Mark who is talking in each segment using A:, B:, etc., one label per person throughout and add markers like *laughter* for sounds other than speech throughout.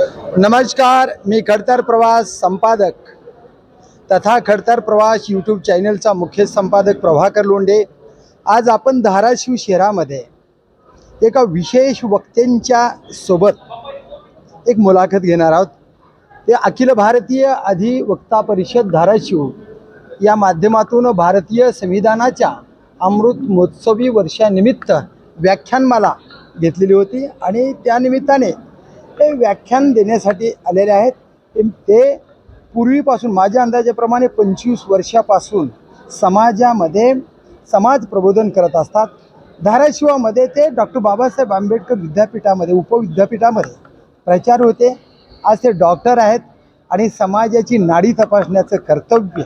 A: नमस्कार मी खडतर प्रवास संपादक तथा खडतर प्रवास यूट्यूब चॅनलचा मुख्य संपादक प्रभाकर लोंडे आज आपण धाराशिव शहरामध्ये एका विशेष वक्त्यांच्या सोबत एक मुलाखत घेणार आहोत. ते अखिल भारतीय अधिवक्ता परिषद धाराशिव या माध्यमातून भारतीय संविधानाच्या अमृत महोत्सवी वर्षानिमित्त व्याख्यानमाला घेतलेली होती आणि त्यानिमित्ताने ते व्याख्यान देण्यासाठी आलेले आहेत. ते- पूर्वीपासून माझ्या अंदाजाप्रमाणे पंचवीस वर्षापासून समाजामध्ये समाज प्रबोधन करत असतात. धाराशिवामध्ये ते डॉक्टर बाबासाहेब आंबेडकर विद्यापीठामध्ये उपविद्यापीठामध्ये प्रचार होते. आज ते डॉक्टर आहेत आणि समाजाची नाडी तपासण्याचं कर्तव्य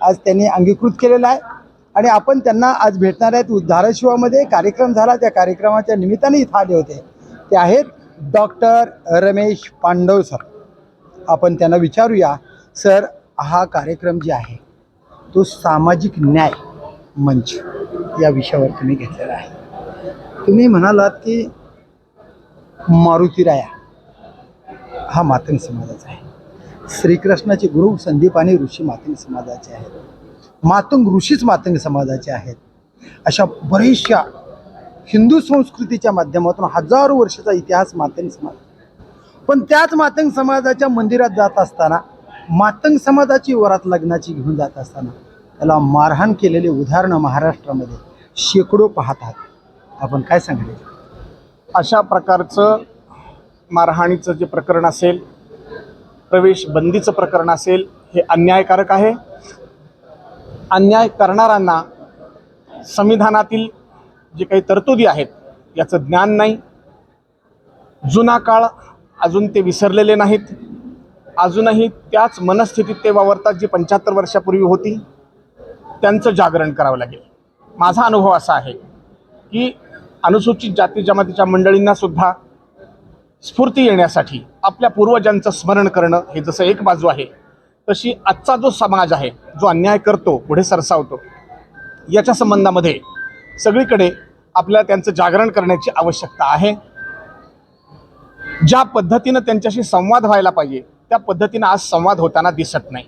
A: आज त्यांनी अंगीकृत केलेलं आहे. आणि आपण त्यांना आज भेटणार आहेत. धाराशिवामध्ये कार्यक्रम झाला. त्या कार्यक्रमाच्या निमित्ताने इथं आले होते. ते आहेत. Doctor Ramesh Pandav sir. आपण त्यांना विचारूया सर हा कार्यक्रम जे आहे तो सामाजिक न्याय मंच या विषयावर तुम्ही घेतलेला आहे. तुम्ही म्हणालात की मारुतीराया हा मातंग समाजाचा आहे. श्रीकृष्णाचे गुरु संदीप आणि ऋषी मातंग समाजाचे आहेत. मातंग ऋषीच मातंग समाजाचे आहेत. अशा बरेचशा हिंदू संस्कृतीच्या माध्यमातून हजारो वर्षाचा इतिहास मातंग समाज. पण त्याच मातंग समाजाच्या मंदिरात जात असताना मातंग समाजाची वरात लग्नाची घेऊन जात असताना त्याला मारहाण केलेले उदाहरणं महाराष्ट्रामध्ये शेकडो पाहतात आपण काय सांगले
B: अशा प्रकारचं मारहाणीचं जे प्रकरण असेल प्रवेश बंदीचं प्रकरण असेल हे अन्यायकारक आहे. अन्याय करणाऱ्यांना संविधानातील जे काही तरतुदी आहेत याचं ज्ञान नाही. जुना काळ अजून ते विसरलेले नाहीत. अजूनही त्याच मनस्थितीत ते वावरतात जी पंच्याहत्तर वर्षापूर्वी होती. त्यांचं जागरण करावं लागेल. माझा अनुभव असा आहे की अनुसूचित जाती जमातीच्या मंडळींना सुद्धा स्फूर्ती येण्यासाठी आपल्या पूर्वजांचं स्मरण करणं हे जसं एक बाजू आहे तशी आजचा जो समाज आहे जो अन्याय करतो पुढे सरसावतो याच्या संबंधामध्ये सगळीकडे आपल्याला त्यांचं जागरण करण्याची आवश्यकता आहे. ज्या पद्धतीनं त्यांच्याशी संवाद व्हायला पाहिजे त्या पद्धतीनं आज संवाद होताना दिसत नाही.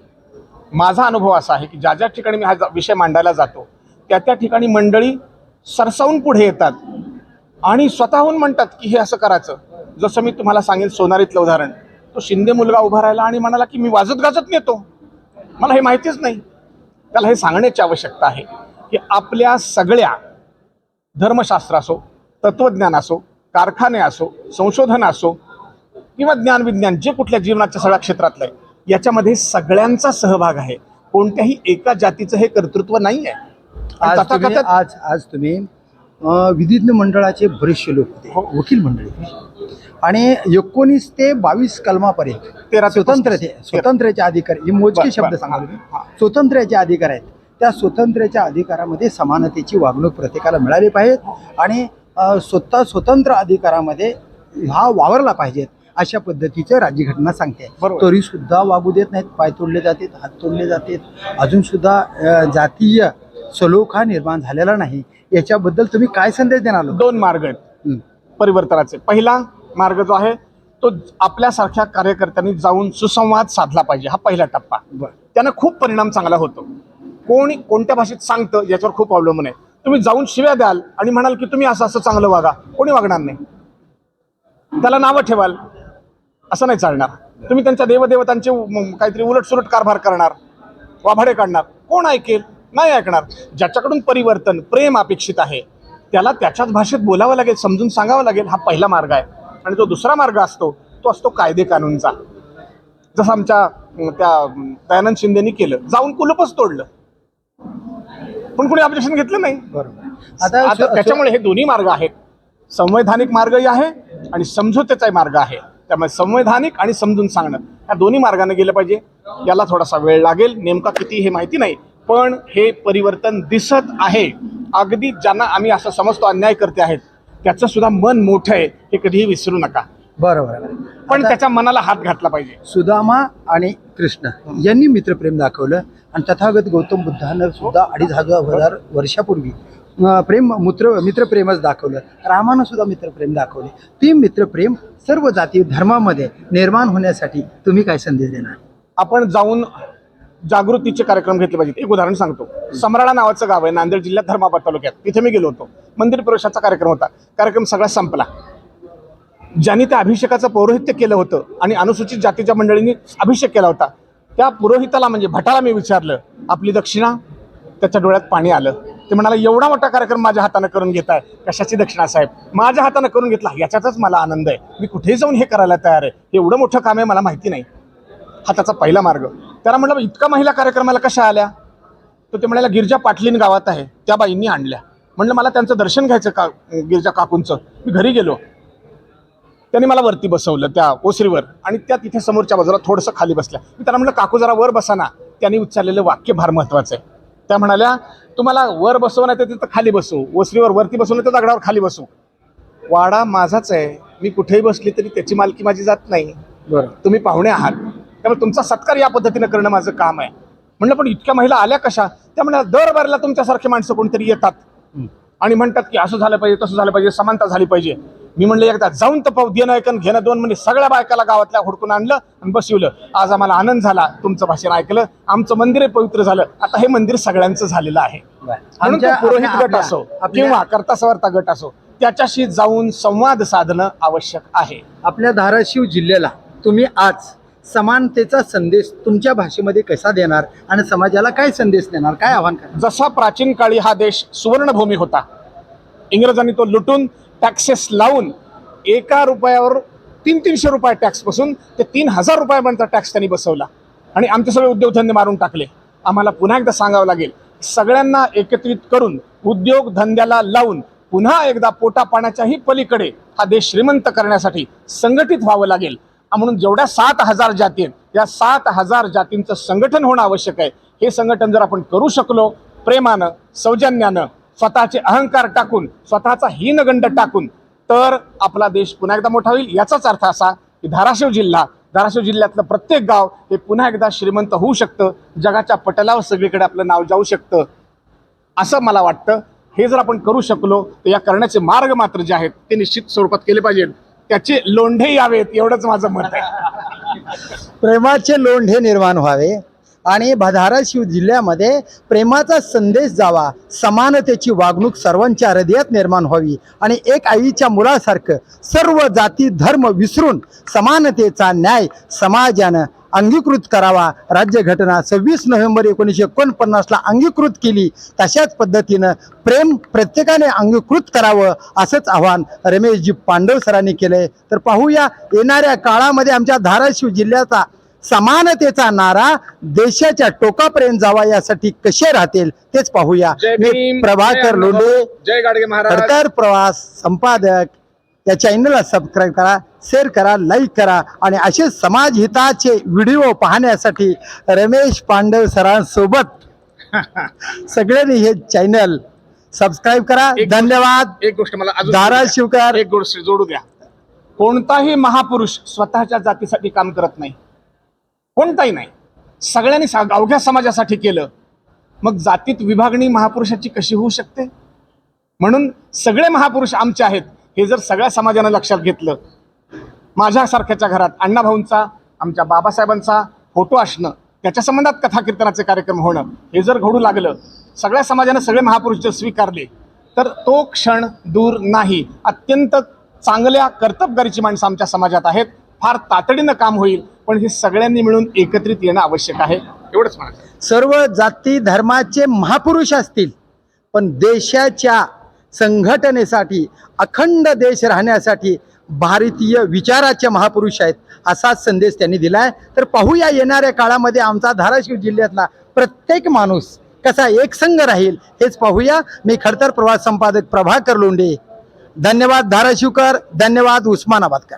B: माझा अनुभव असा आहे की ज्या ज्या ठिकाणी मी हा विषय मांडायला जातो त्या त्या ठिकाणी मंडळी सरसावून पुढे येतात आणि स्वतःहून म्हणतात की हे असं करायचं. जसं मी तुम्हाला सांगेन सोनारीतलं उदाहरण. तो शिंदे मुलगा उभा राहिला आणि म्हणाला की मी वाजत गाजत नेतो. मला हे माहितीच नाही. त्याला हे सांगण्याची आवश्यकता आहे की आपल्या सगळ्या धर्मशास्त्र असो तत्वज्ञान असो कारखाने असो संशोधन असो किंवा ज्ञानविज्ञान जे कुठल्या जीवनाच्या सगळ्या क्षेत्रातलं आहे याच्यामध्ये सगळ्यांचा सहभाग आहे कोणत्याही एका जातीचं हे कर्तृत्व नाही आहे
A: आज तुम्ही आज आज तुम्ही विधिज्ञ मंडळाचे बरेचसे लोक होते
B: हो.
A: वकील मंडळी. आणि एकोणीस ते बावीस कलमापर्यंत
B: तेरा ते
A: स्वतंत्र
B: पस्तीस.
A: स्वतंत्र्याचे अधिकार हे मोजके शब्द.
B: हां.
A: स्वतंत्र्याचे अधिकार आहेत त्या स्वतंत्र्याच्या अधिकारामध्ये समानतेची वागणूक प्रत्येकाला मिळाली पाहिजे आणि स्वतः स्वतंत्र अधिकारामध्ये हा वावरला पाहिजेत अशा पद्धतीचं राज्यघटना सांगते. तरी सुद्धा वागू देत नाहीत पाय तोडले जातात हात तोडले जातात अजून सुद्धा जातीय सलोखा निर्माण झालेला नाही याच्याबद्दल तुम्ही काय संदेश देणार?
B: दोन मार्ग आहेत
A: हं.
B: परिवर्तनाचे पहिला मार्ग जो आहे तो आपल्यासारख्या कार्यकर्त्यांनी जाऊन सुसंवाद साधला पाहिजे हा पहिला टप्पा. त्यानं खूप परिणाम चांगला होतो कोणी कोणत्या भाषेत सांगतं याच्यावर खूप अवलंबून आहे. तुम्ही जाऊन शिव्या द्याल आणि म्हणाल की तुम्ही असं असं चांगलं वागा. कोणी वागणार नाही. त्याला नावं ठेवाल. असं नाही चालणार. तुम्ही त्यांच्या देवदेवतांचे काहीतरी उलटसुलट कारभार करणार. वाभाडे काढणार. कोण ऐकेल? नाही ऐकणार. ज्याच्याकडून परिवर्तन प्रेम अपेक्षित आहे त्याला त्याच्याच भाषेत बोलावं लागेल समजून सांगावं लागेल हा पहिला मार्ग आहे. आणि जो दुसरा मार्ग असतो तो असतो कायदे कानूनचा जसं आमच्या त्या दयानंद शिंदेनी केलं. जाऊन कुलपच तोडलं. पण कोणी ऑब्जेक्शन घेतलं नाही.
A: बरोबर.
B: आता
A: आता
B: त्याच्यामुळे हे दोन्ही मार्ग आहेत. संवैधानिक मार्गही आहे आणि समझोत्याचाही मार्ग आहे. त्यामुळे संवैधानिक आणि समजून सांगणं या दोन्ही मार्गाने गेलं पाहिजे. याला थोडासा वेळ लागेल. नेमका किती हे माहिती नाही पण हे परिवर्तन दिसत आहे. अगदी ज्यांना आम्ही असं समजतो अन्याय करते आहेत त्याचं सुद्धा मन मोठं आहे. हे कधीही विसरू नका.
A: बरोबर.
B: पण त्याच्या मनाला हात घातला पाहिजे.
A: सुदामा आणि कृष्ण यांनी मित्रप्रेम दाखवलं आणि तथागत गौतम बुद्धानं सुद्धा अडीच हजार वर्षापूर्वी प्रेम मित्र मित्रप्रेमच दाखवलं. रामानं सुद्धा मित्रप्रेम दाखवले. ते मित्रप्रेम सर्व जाती धर्मामध्ये निर्माण होण्यासाठी तुम्ही काय संदेश देणार?
B: आपण जाऊन जागृतीचे कार्यक्रम घेतले पाहिजेत. एक उदाहरण सांगतो. समराळा नावाचं गाव आहे नांदेड जिल्ह्यात धर्माबाद तालुक्यात. तिथे मी गेलो होतो. मंदिर प्रवेशाचा कार्यक्रम होता. कार्यक्रम सगळा संपला. ज्यांनी त्या अभिषेकाचं पौरोहित्य केलं होतं आणि अनुसूचित जातीच्या मंडळींनी अभिषेक केला होता त्या पुरोहिताला म्हणजे भटाला मी विचारलं आपली दक्षिणा? त्याच्या डोळ्यात पाणी आलं. ते म्हणाला एवढा मोठा कार्यक्रम माझ्या हातानं करून घेताय कशाची दक्षिणा साहेब? माझ्या हातानं करून घेतला याच्यातच मला आनंद आहे. मी कुठेही जाऊन हे करायला तयार आहे. एवढं मोठं काम आहे मला माहिती नाही. हा त्याचा पहिला मार्ग. त्याला म्हटलं इतका महिला कार्यक्रमाला कशा आल्या? तर ते म्हणाला गिरजा पाटलीन गावात आहे त्या बाईंनी आणल्या. म्हणलं मला त्यांचं दर्शन घ्यायचं का गिरजा काकूंचं? मी घरी गेलो त्यांनी मला वरती बसवलं त्या ओसरीवर. आणि त्या तिथे समोरच्या बाजूला थोडंसं खाली बसल्या. मी त्यांना म्हटलं काकू जरा वर बसा ना. त्यांनी उच्चारलेलं वाक्य फार महत्वाचं आहे. त्या म्हणाल्या तुम्हाला वर बसव नाही तर तिथं खाली बसू. ओसरीवर वरती बसवलं तर दगडावर खाली बसू. वाडा माझाच आहे. मी कुठेही बसली तरी त्याची मालकी माझी जात नाही.
A: बरं.
B: तुम्ही पाहुणे आहात. त्यामुळे तुमचा सत्कार या पद्धतीनं करणं माझं काम आहे. म्हणलं पण इतक्या महिला आल्या कशा? त्या म्हणल्या दर बारीला तुमच्यासारखे माणसं कोणतरी येतात. आणि म्हणतात की असं झालं पाहिजे तसं झालं पाहिजे समानता झाली पाहिजे. मी म्हणलं एकदा जाऊन तर पाहू देणं ऐकन घेणं दोन म्हणजे सगळ्या बायकाला गावातल्या हुडकून आणलं आणि बसवलं. आज आम्हाला आनंद झाला तुमचं भाषण ऐकलं आमचं मंदिर पवित्र झालं. आता हे मंदिर सगळ्यांचं झालेलं आहे. म्हणून पुरोहित गट असो किंवा कर्ता सवार्ता गट असो त्याच्याशी जाऊन संवाद साधणं आवश्यक आहे.
A: आपल्या धाराशिव जिल्ह्याला तुम्ही आज समानतेचा संदेश तुमच्या भाषेमध्ये कसा देणार आणि समाजाला काय संदेश देणार? काय आव्हान करणार?
B: जसा प्राचीन काळी हा देश सुवर्णभूमी होता इंग्रजांनी तो लुटून टॅक्सेस लावून एका रुपयावर तीन तीनशे रुपये टॅक्स बसून ते तीन हजार रुपयापर्यंत टॅक्स त्यांनी बसवला. आणि आमचे सगळे उद्योगधंदे मारून टाकले. आम्हाला पुन्हा एकदा सांगावं लागेल सगळ्यांना एकत्रित करून उद्योगधंद्याला लावून पुन्हा एकदा पोटापाण्याच्याही पलीकडे हा देश श्रीमंत करण्यासाठी संघटित व्हावं लागेल. म्हणून जेवढ्या सात हजार जाती आहेत या सात हजार जातींचं संघटन होणं आवश्यक आहे. हे संघटन जर आपण करू शकलो प्रेमानं सौजन्यानं स्वतःचे अहंकार टाकून स्वतःचा हीनगंड टाकून तर आपला देश पुन्हा एकदा मोठा होईल. याचाच अर्थ असा की धाराशिव जिल्हा धाराशिव जिल्ह्यातलं प्रत्येक गाव हे पुन्हा एकदा श्रीमंत होऊ शकतं. जगाच्या पटलावर सगळीकडे आपलं नाव जाऊ शकतं. असं मला वाटतं. हे जर आपण करू शकलो तर या करण्याचे मार्ग मात्र जे आहेत ते निश्चित स्वरूपात केले पाहिजेत. त्याचे लोंढे यावेत एवढंच माझं मत आहे.
A: प्रेमाचे लोंढे निर्माण व्हावे आणि भ- धाराशिव जिल्ह्यामध्ये प्रेमाचा संदेश जावा समानतेची वागणूक सर्वांच्या हृदयात निर्माण व्हावी आणि एक आईच्या मुलासारखं सर्व जाती धर्म विसरून समानतेचा न्याय समाजानं अंगीकृत करावा. राज्यघटना सव्वीस नोव्हेंबर एकोणीसशे एकोणपन्नासला अंगीकृत केली. तशाच पद्धतीनं प्रेम प्रत्येकाने अंगीकृत करावं असंच आव्हान रमेशजी पांडव सरांनी केलंय. तर पाहूया येणाऱ्या काळामध्ये आमच्या धाराशिव जिल्ह्याचा समानतेचा नारा देशाच्या टोकापर्यंत जावा यासाठी कसे राहतील तेच पाहूया. मी प्रभाकर लोंढे
B: जय गाडगे महाराज.
A: खडतर प्रवास संपादक. या चॅनलला सबस्क्राईब करा शेअर करा लाईक करा आणि असे समाज हिताचे व्हिडिओ पाहण्यासाठी रमेश पांडव सरांसोबत *laughs* सगळ्यांनी हे चॅनल सबस्क्राईब करा.
B: एक-
A: धन्यवाद.
B: एक गोष्ट मला अजून
A: धाराशिवकर
B: एक गोष्ट जोडू द्या. कोणताही महापुरुष स्वतःच्या जातीसाठी काम करत नाही. कोणताही नाही. सगळ्यांनी सा- अवघ्या समाजासाठी केलं. मग जातीत विभागणी महापुरुषाची कशी होऊ शकते? म्हणून सगळे महापुरुष आमचे आहेत. हे जर सगळ्या समाजानं लक्षात घेतलं माझ्यासारख्याच्या घरात अण्णाभाऊंचा आमच्या बाबासाहेबांचा फोटो असणं त्याच्या संबंधात कथा कीर्तनाचे कार्यक्रम होणं हे जर घडू लागलं सगळ्या समाजानं सगळे महापुरुष जर स्वीकारले तर तो क्षण दूर नाही. अत्यंत चांगल्या कर्तबगारीची माणसं आमच्या समाजात आहेत. फार तातडीनं काम होईल पण हे सगळ्यांनी मिळून एकत्रित येणं आवश्यक आहे. एवढंच म्हणा
A: सर्व जाती धर्माचे महापुरुष असतील पण देशाच्या संघटनेसाठी अखंड देश राहण्यासाठी भारतीय विचाराचे महापुरुष आहेत असाच संदेश त्यांनी दिला आहे तर पाहूया येणाऱ्या काळामध्ये आमचा धाराशिव जिल्ह्यातला प्रत्येक माणूस कसा एकसंघ राहील हेच पाहूया. मी खडतर प्रवास संपादक प्रभाकर लोंढे. धन्यवाद धाराशिवकर धन्यवाद उस्मानाबादकर.